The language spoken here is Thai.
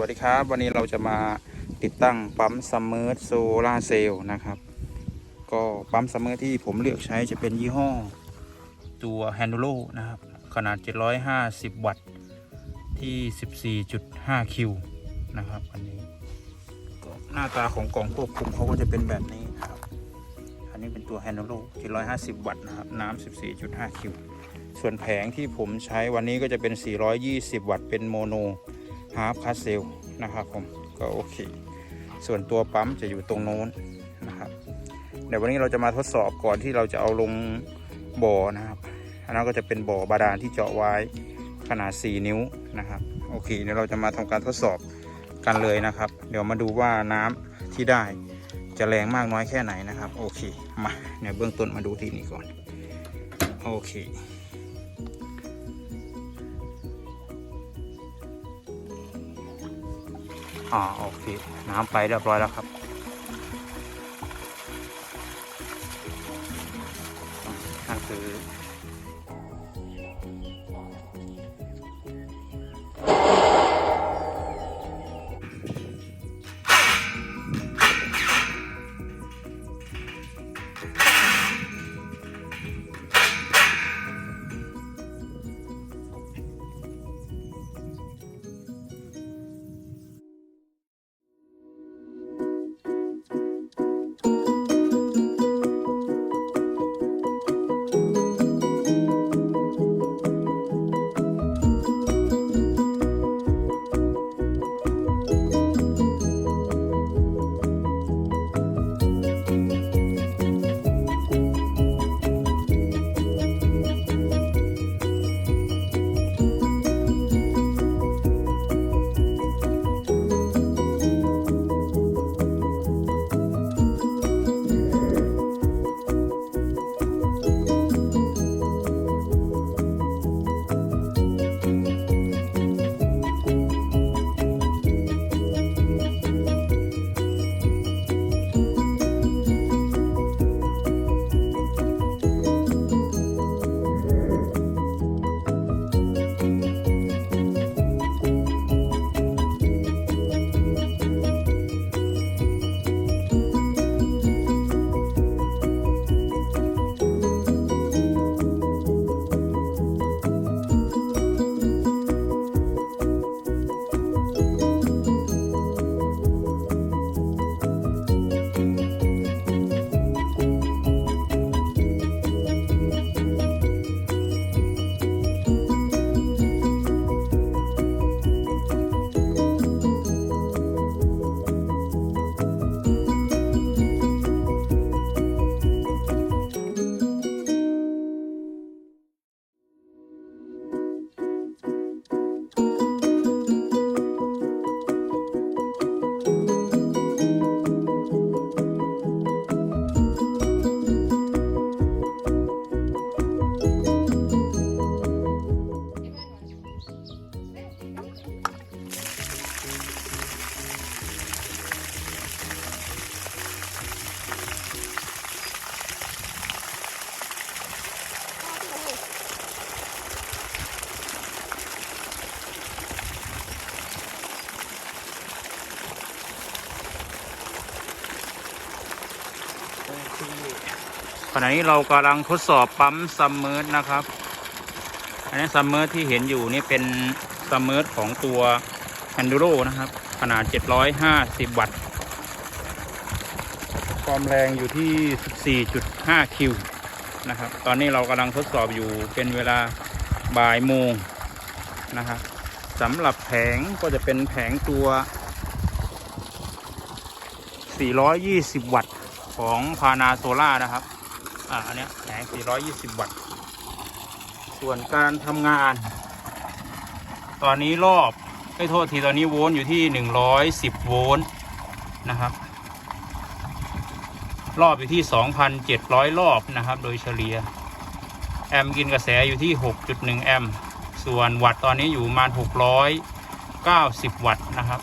วัสดีครับ วันนี้เราจะมาติดตั้งปั๊มซัมเมอร์โซลาเซลล์นะครับ ก็ปั๊มซัมเมอร์ที่ผมเลือกใช้จะเป็นยี่ห้อ ตัวแฮนดูโลนะครับ ขนาด 750 วัตต์ที่ 14.5 คิวนะครับอันนี้ก็หน้าตาของกล่องควบคุมเขาก็จะเป็นแบบนี้นครับ อันนี้เป็นตัวแฮนดูโล750 วัตต์นะครับ น้ำ 14.5 คิว ส่วนแผงที่ผมใช้วันนี้ก็จะเป็น 420 วัตต์เป็นโมโน ฮาร์ฟคาเซลนะครับผมก็โอเค ส่วนตัวปั๊มจะอยู่ตรงโน้นนะครับเดี๋ยววันนี้เราจะมาทดสอบก่อนที่เราจะเอาลงบ่อนะครับอันนั้นก็จะเป็นบ่อบาดาลที่เจาะไว้ขนาด 4 นิ้วนะครับโอเคเดี๋ยวเราจะมาทำการทดสอบกันเลยนะครับ เดี๋ยวมาดูว่าน้ำที่ได้จะแรงมากน้อยแค่ไหนนะครับ โอเคมาเดี๋ยวเบื้องต้นมาดูที่นี่ก่อน โอเค อ่าโอเค น้ำไปเรียบร้อยแล้วครับ นั่นคือ ขณะนี้เรากำลังทดสอบปั๊มซัมเมอร์นะครับ อันนี้ซัมเมอร์ที่เห็นอยู่นี่เป็นซัมเมอร์ของตัว h ฮนดูโรนะครับ ขนาด 750 วัตต์ ความแรงอยู่ที่ 14.5 คิวนะครับ ตอนนี้เรากำลังทดสอบอยู่เป็นเวลาบ่ายโมงนะครับสำหรับแผงก็จะเป็นแผงตัว 420 วัตต์ ของพานาโซล่านะครับ อ่าอันเนี้ยแผง420 วัตต์ ส่วนการทำงาน ตอนนี้รอบไม่โทษทีตอนนี้โวลต์อยู่ที่ 110 โวลต์นะครับ รอบอยู่ที่ 2,700 รอบนะครับ โดยเฉลี่ย แอมป์กินกระแสอยู่ที่ 6.1 แอมป์ส่วนวัตต์ตอนนี้อยู่ประมาณ 690 วัตต์นะครับ